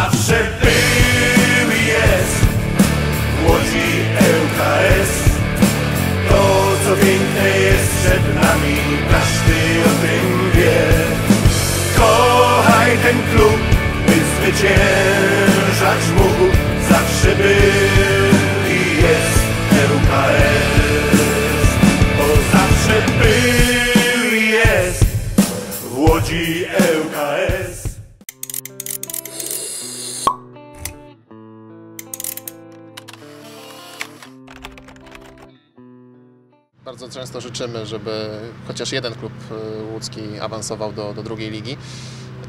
zawsze był często życzymy, żeby chociaż jeden klub e, łódzki awansował do, do drugiej ligi.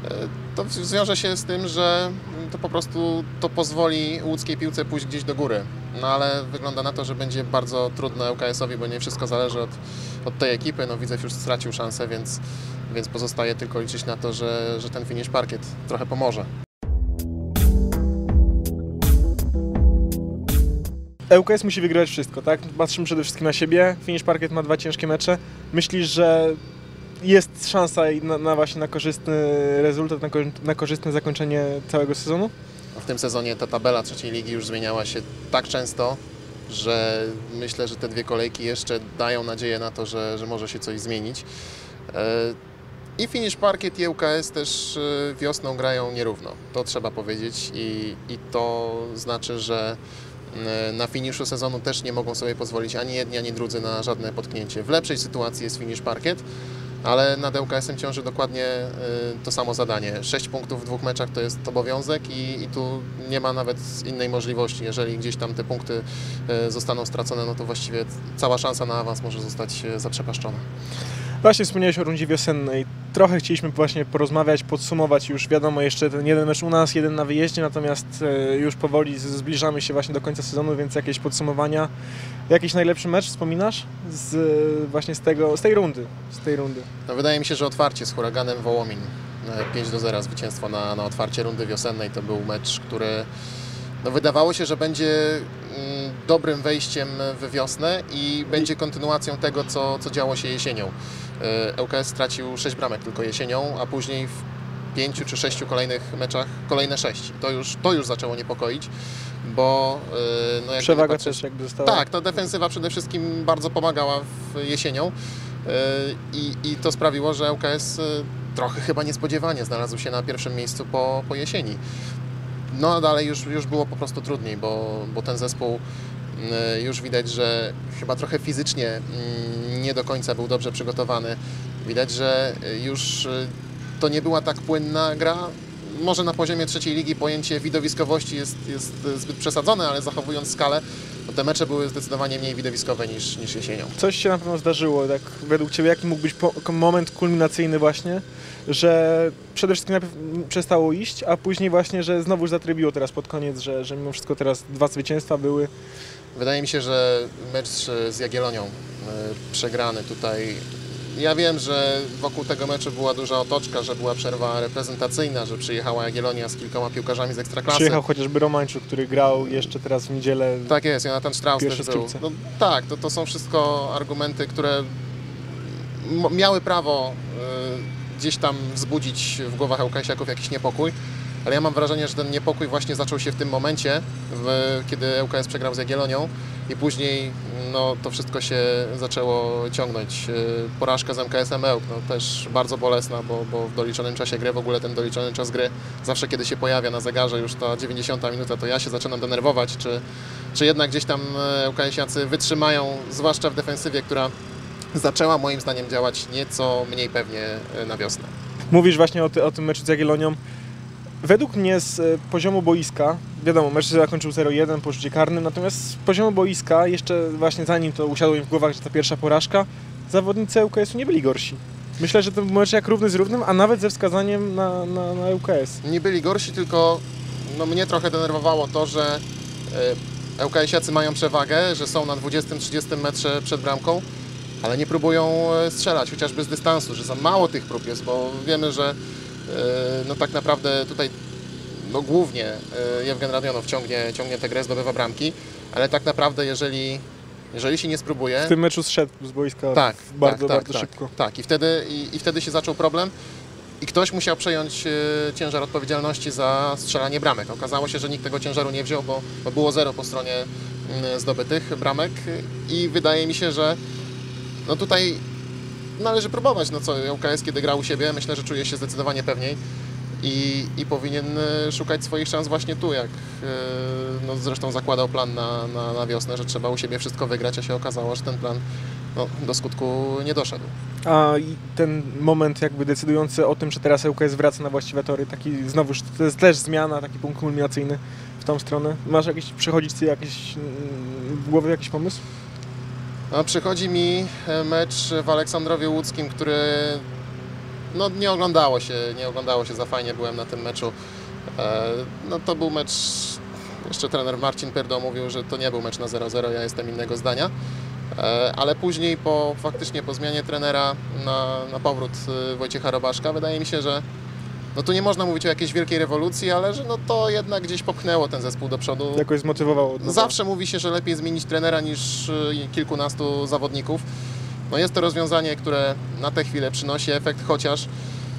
E, To zwiąże się z tym, że to po prostu to pozwoli łódzkiej piłce pójść gdzieś do góry. No ale wygląda na to, że będzie bardzo trudno ŁKS-owi, bo nie wszystko zależy od, od tej ekipy. No Widzew już stracił szansę, więc, więc pozostaje tylko liczyć na to, że, że ten finish parkiet trochę pomoże. ŁKS musi wygrywać wszystko, tak? Patrzymy przede wszystkim na siebie. Finish Parkiet ma dwa ciężkie mecze. Myślisz, że jest szansa na, na właśnie na korzystny rezultat, na, na korzystne zakończenie całego sezonu? W tym sezonie ta tabela trzeciej ligi już zmieniała się tak często, że myślę, że te dwie kolejki jeszcze dają nadzieję na to, że, że może się coś zmienić. E, I Finish Parkiet i ŁKS też e, wiosną grają nierówno, to trzeba powiedzieć i, i to znaczy, że e, na finiszu sezonu też nie mogą sobie pozwolić ani jedni, ani drudzy na żadne potknięcie. W lepszej sytuacji jest Finish Parkiet, ale nad ŁKS-em ciąży dokładnie e, to samo zadanie. 6 punktów w dwóch meczach to jest obowiązek i, i tu nie ma nawet innej możliwości. Jeżeli gdzieś tam te punkty e, zostaną stracone, no to właściwie cała szansa na awans może zostać e, zaprzepaszczona. Właśnie wspomniałeś o rundzie wiosennej. Trochę chcieliśmy właśnie porozmawiać, podsumować już. Wiadomo, jeszcze ten jeden mecz u nas, jeden na wyjeździe, natomiast e, już powoli zbliżamy się właśnie do końca sezonu, więc jakieś podsumowania. Jakiś najlepszy mecz wspominasz z, e, właśnie z, tego, z tej rundy? Z tej rundy. No, wydaje mi się, że otwarcie z huraganem Wołomin. e, 5 do 0 zwycięstwo na, na otwarcie rundy wiosennej to był mecz, który no, wydawało się, że będzie dobrym wejściem w wiosnę i będzie kontynuacją tego, co, co działo się jesienią. E, ŁKS stracił 6 bramek tylko jesienią, a później w pięciu czy sześciu kolejnych meczach kolejne sześć. To już, to już zaczęło niepokoić, bo e, no jak Przewaga patrzysz- też jakby została. tak, ta defensywa przede wszystkim bardzo pomagała w jesienią i, i to sprawiło, że ŁKS trochę chyba niespodziewanie znalazł się na pierwszym miejscu po, po jesieni. No a dalej już, już było po prostu trudniej, bo, bo ten zespół yy, już widać, że chyba trochę fizycznie yy, nie do końca był dobrze przygotowany. Widać, że yy, już yy, to nie była tak płynna gra. Może na poziomie trzeciej ligi pojęcie widowiskowości jest, jest zbyt przesadzone, ale zachowując skalę, te mecze były zdecydowanie mniej widowiskowe niż, niż jesienią. Coś się na pewno zdarzyło, tak według Ciebie, jaki mógł być moment kulminacyjny właśnie, że przede wszystkim najpierw przestało iść, a później właśnie, że znowu zatrybiło teraz pod koniec, że, że mimo wszystko teraz dwa zwycięstwa były. Wydaje mi się, że mecz z Jagiellonią e, przegrany tutaj. Ja wiem, że wokół tego meczu była duża otoczka, że była przerwa reprezentacyjna, że przyjechała Jagiellonia z kilkoma piłkarzami z Ekstraklasy. Przyjechał chociażby Romańczuk, który grał jeszcze teraz w niedzielę. Tak jest, Jonathan Strauss też był. No, tak, to, to są wszystko argumenty, które miały prawo y, gdzieś tam wzbudzić w głowach ŁKS-iaków jakiś niepokój, ale ja mam wrażenie, że ten niepokój właśnie zaczął się w tym momencie, w, kiedy ŁKS przegrał z Jagiellonią i później no, to wszystko się zaczęło ciągnąć. Y, Porażka z MKS-em Ełk, no, też bardzo bolesna, bo, bo w doliczonym czasie gry, w ogóle ten doliczony czas gry, zawsze kiedy się pojawia na zegarze już ta 90 minuta, to ja się zaczynam denerwować, czy, czy jednak gdzieś tam e, ŁKS-iacy wytrzymają, zwłaszcza w defensywie, która zaczęła moim zdaniem działać nieco mniej pewnie e, na wiosnę. Mówisz właśnie o, ty, o tym meczu z Jagiellonią. Według mnie z e, poziomu boiska, wiadomo, się zakończył 0-1 po rzucie karnym, natomiast z poziomu boiska, jeszcze właśnie zanim to usiadło im w głowach, że to pierwsza porażka, zawodnicy ŁKS-u nie byli gorsi. Myślę, że to mecz jak równy z równym, a nawet ze wskazaniem na, na, na ŁKS. Nie byli gorsi, tylko no, mnie trochę denerwowało to, że e, ŁKS-iacy mają przewagę, że są na 20-30 metrze przed bramką, ale nie próbują e, strzelać, chociażby z dystansu, że za mało tych prób jest, bo wiemy, że e, no, tak naprawdę tutaj no, głównie e, Jewgen Radionow ciągnie, ciągnie tę grę, zdobywa bramki, ale tak naprawdę jeżeli, jeżeli się nie spróbuje... W tym meczu zszedł z boiska Tak, bardzo, tak, bardzo tak, szybko. Tak, i wtedy, i, i wtedy się zaczął problem. i ktoś musiał przejąć e, ciężar odpowiedzialności za strzelanie bramek. Okazało się, że nikt tego ciężaru nie wziął, bo, bo było zero po stronie mm, zdobytych bramek i wydaje mi się, że no tutaj należy próbować. No co, ŁKS kiedy gra u siebie, myślę, że czuje się zdecydowanie pewniej i, i powinien e, szukać swoich szans właśnie tu, jak e, no zresztą zakładał plan na, na, na wiosnę, że trzeba u siebie wszystko wygrać, a się okazało, że ten plan no, do skutku nie doszedł. A ten moment jakby decydujący o tym, że teraz ŁKS wraca na właściwe tory, taki znowuż, to jest też zmiana, taki punkt kulminacyjny w tą stronę. Masz jakiś, przychodzić ci jakiś mm, w głowie jakiś pomysł? No, przychodzi mi e, mecz w Aleksandrowie Łódzkim, który no, nie oglądało się, nie oglądało się za fajnie, byłem na tym meczu. E, No, to był mecz, jeszcze trener Marcin Pierdo mówił, że to nie był mecz na 0-0, ja jestem innego zdania. E, Ale później po, faktycznie po zmianie trenera na, na powrót Wojciecha Robaszka, wydaje mi się, że no tu nie można mówić o jakiejś wielkiej rewolucji, ale że no to jednak gdzieś popchnęło ten zespół do przodu. Jakoś zmotywowało? nowa? Zawsze mówi się, że lepiej zmienić trenera niż y, kilkunastu zawodników. No jest to rozwiązanie, które na tę chwilę przynosi efekt, chociaż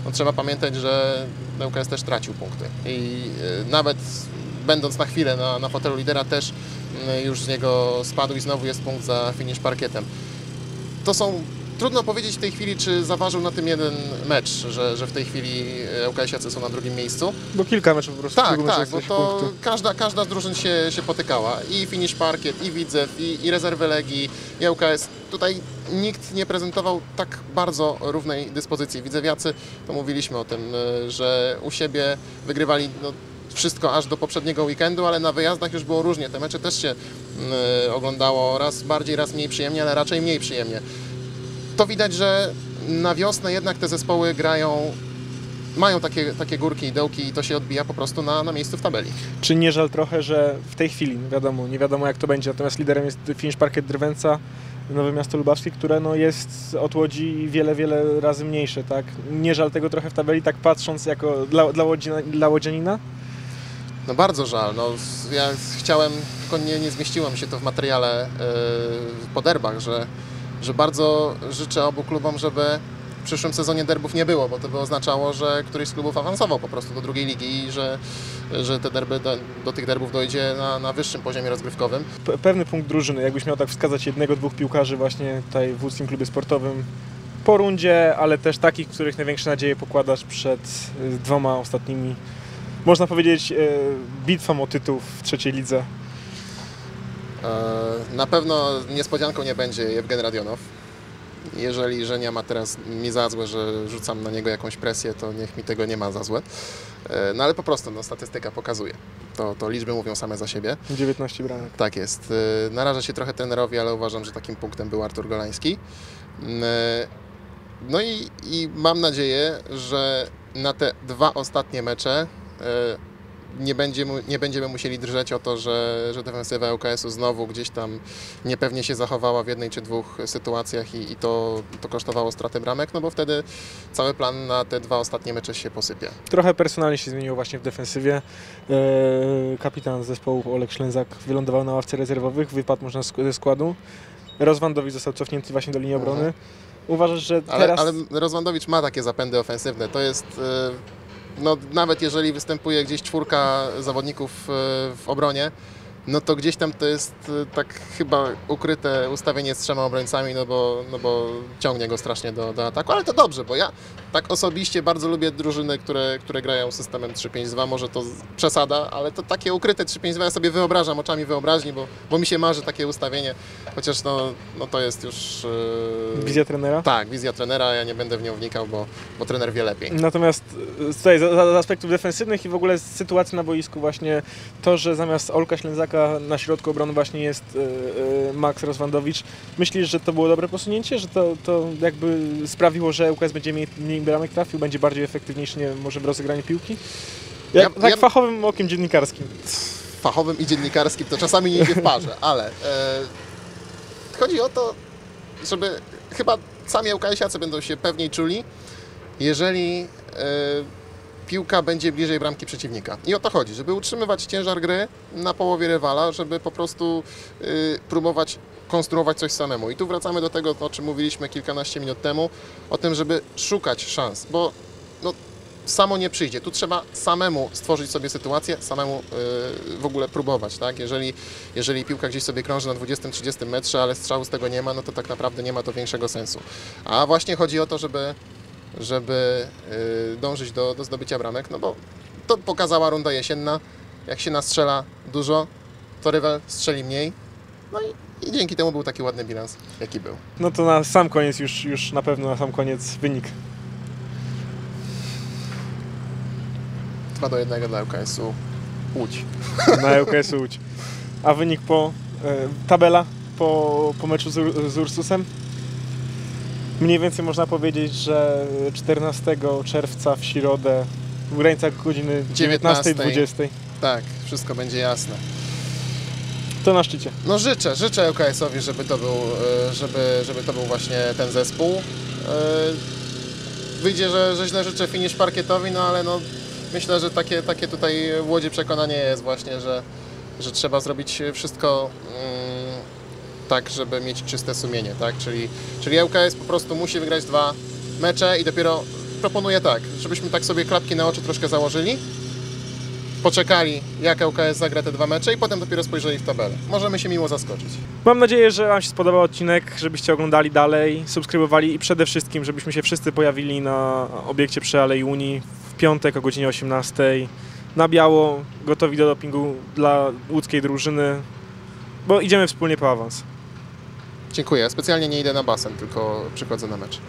no trzeba pamiętać, że ŁKS też tracił punkty. I y, nawet będąc na chwilę na, na fotelu lidera też y, już z niego spadł i znowu jest punkt za finisz parkietem. To są Trudno powiedzieć w tej chwili, czy zaważył na tym jeden mecz, że, że w tej chwili ŁKS-iacy są na drugim miejscu. Bo kilka meczów po prostu. Tak, tak, bo to każda, każda z drużyn się, się potykała. I Finish Parkiet, i Widzew, i, i rezerwy Legii, i ŁKS. Tutaj nikt nie prezentował tak bardzo równej dyspozycji. Widzewiacy, to mówiliśmy o tym, y, że u siebie wygrywali no, wszystko aż do poprzedniego weekendu, ale na wyjazdach już było różnie. Te mecze też się y, oglądało raz bardziej, raz mniej przyjemnie, ale raczej mniej przyjemnie. To widać, że na wiosnę jednak te zespoły grają mają takie, takie górki i dołki i to się odbija po prostu na, na miejscu w tabeli. Czy nie żal trochę, że w tej chwili, no wiadomo, nie wiadomo jak to będzie, natomiast liderem jest Finish Parkiet Drwęca, Nowe Miasto Lubawskie, które no jest od Łodzi wiele, wiele razy mniejsze, tak? Nie żal tego trochę w tabeli, tak patrząc jako dla, dla, Łodzina, dla Łodzianina? No bardzo żal. No, ja chciałem, tylko nie, nie zmieściło mi się to w materiale yy, po derbach, że, że bardzo życzę obu klubom, żeby w przyszłym sezonie derbów nie było, bo to by oznaczało, że któryś z klubów awansował po prostu do drugiej ligi i że, że te derby do, do tych derbów dojdzie na, na wyższym poziomie rozgrywkowym. Pe- pewny punkt drużyny, jakbyś miał tak wskazać jednego, dwóch piłkarzy właśnie tutaj w łódzkim klubie sportowym po rundzie, ale też takich, których największe nadzieje pokładasz przed y, dwoma ostatnimi, można powiedzieć, y, bitwą o tytuł w trzeciej lidze. E, Na pewno niespodzianką nie będzie Jewgen Radionow. Jeżeli Żenia ma teraz mi za złe, że rzucam na niego jakąś presję, to niech mi tego nie ma za złe. E, No ale po prostu no, statystyka pokazuje. To, to liczby mówią same za siebie. 19 bramek. Tak jest. E, Naraża się trochę trenerowi, ale uważam, że takim punktem był Artur Golański. No i, i mam nadzieję, że na te dwa ostatnie mecze nie, będzie, mu- nie będziemy musieli drżeć o to, że, że defensywa ŁKS-u znowu gdzieś tam niepewnie się zachowała w jednej czy dwóch sytuacjach i, i to, to kosztowało stratę bramek, no bo wtedy cały plan na te dwa ostatnie mecze się posypie. Trochę personalnie się zmieniło właśnie w defensywie. E, Kapitan zespołu Olek Ślęzak wylądował na ławce rezerwowych, wypadł można ze składu. Rozwandowicz został cofnięty właśnie do linii obrony. Mhm. Uważasz, że Ale, teraz... ale Rozwandowicz ma takie zapędy ofensywne. To jest, e, no nawet jeżeli występuje gdzieś czwórka zawodników e, w obronie, no to gdzieś tam to jest e, tak chyba ukryte ustawienie z trzema obrońcami, no bo, no bo ciągnie go strasznie do, do ataku, ale to dobrze, bo ja tak osobiście bardzo lubię drużyny, które, które grają systemem 3-5-2, może to przesada, ale to takie ukryte 3-5-2 ja sobie wyobrażam oczami wyobraźni, bo, bo mi się marzy takie ustawienie, chociaż no, no to jest już... e, Wizja trenera? tak, wizja trenera, ja nie będę w nią wnikał, bo, bo trener wie lepiej. Natomiast e, tutaj z, z aspektów defensywnych i w ogóle z sytuacji na boisku właśnie to, że zamiast Olka Ślęzaka na środku obrony właśnie jest e, e, Max Rozwandowicz, myślisz, że to było dobre posunięcie, że to, to jakby sprawiło, że UKS będzie mniej, mniej bramek trafił, będzie bardziej efektywniejszy nie, wiem, może w rozegraniu piłki? Jak, Ja- tak ja- fachowym okiem dziennikarskim. Fachowym i dziennikarskim to czasami nie idzie w parze, ale e, chodzi o to, żeby chyba sami ŁKS-iacy będą się pewniej czuli, jeżeli e, piłka będzie bliżej bramki przeciwnika. I o to chodzi, żeby utrzymywać ciężar gry na połowie rywala, żeby po prostu e, próbować konstruować coś samemu. I tu wracamy do tego, o czym mówiliśmy kilkanaście minut temu, o tym, żeby szukać szans, bo no, samo nie przyjdzie. Tu trzeba samemu stworzyć sobie sytuację, samemu y, w ogóle próbować, tak? Jeżeli, jeżeli piłka gdzieś sobie krąży na 20-30 metrze, ale strzału z tego nie ma, no to tak naprawdę nie ma to większego sensu. A właśnie chodzi o to, żeby, żeby y, dążyć do, do zdobycia bramek, no bo to pokazała runda jesienna. Jak się nastrzela dużo, to rywal strzeli mniej. No i, i dzięki temu był taki ładny bilans, jaki był. No to na sam koniec, już, już na pewno na sam koniec wynik. 2 do 1 dla UKS-u Łódź. na ŁKS Łódź. A wynik po, e, tabela po, po meczu z, z Ursusem? Mniej więcej można powiedzieć, że 14 czerwca w środę w granicach godziny 19-20 Tak, wszystko będzie jasne. to na szczycie. No życzę, życzę UKS-owi, żeby to był, e, żeby, żeby to był właśnie ten zespół. E, Wyjdzie, że, że źle życzę finish parkietowi, no ale no, myślę, że takie, takie tutaj w Łodzi przekonanie jest właśnie, że, że trzeba zrobić wszystko mm, tak, żeby mieć czyste sumienie, tak? Czyli, czyli ŁKS po prostu musi wygrać dwa mecze i dopiero proponuję tak, żebyśmy tak sobie klapki na oczy troszkę założyli, poczekali jak ŁKS zagra te dwa mecze i potem dopiero spojrzeli w tabelę. Możemy się miło zaskoczyć. Mam nadzieję, że Wam się spodobał odcinek, żebyście oglądali dalej, subskrybowali i przede wszystkim, żebyśmy się wszyscy pojawili na obiekcie przy Alei Unii w piątek o godzinie 18 na biało, gotowi do dopingu dla łódzkiej drużyny, bo idziemy wspólnie po awans. Dziękuję. Specjalnie nie idę na basen, tylko przychodzę na mecz.